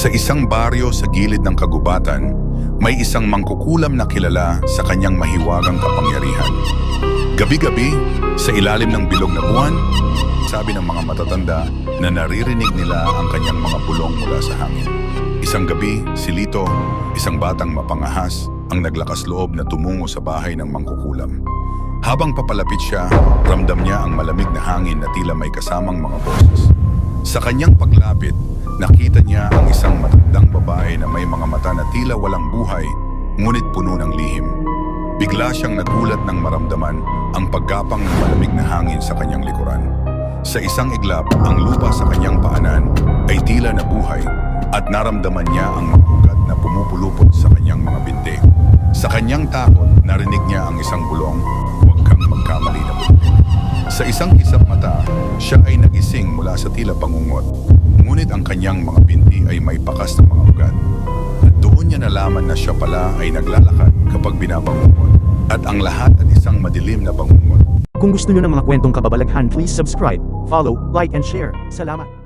Sa isang baryo sa gilid ng kagubatan, may isang mangkukulam na kilala sa kanyang mahiwagang kapangyarihan. Gabi-gabi, sa ilalim ng bilog na buwan, sabi ng mga matatanda na naririnig nila ang kanyang mga bulong mula sa hangin. Isang gabi, si Lito, isang batang mapangahas, ang naglakas loob na tumungo sa bahay ng mangkukulam. Habang papalapit siya, ramdam niya ang malamig na hangin na tila may kasamang mga boses. Sa kanyang paglapit, nakita niya ang isang matandang babae na may mga mata na tila walang buhay, ngunit puno ng lihim. Bigla siyang nagulat nang maramdaman ang paggapang ng malamig na hangin sa kanyang likuran. Sa isang iglap, ang lupa sa kanyang paanan ay tila nabuhay at naramdaman niya ang mga ugat na pumupulupot sa kanyang mga binti. Sa kanyang takot, narinig niya ang isang bulong, Sa isang kisap mata, siya ay nagising mula sa tila pangungot. Ngunit ang kanyang mga binti ay may pakas ng mga ugat. At doon niya nalaman na siya pala ay naglalakad kapag binabangungot. At ang lahat at isang madilim na bangungot. Kung gusto nyo ng mga kwentong kababalaghan, please subscribe, follow, like, and share. Salamat!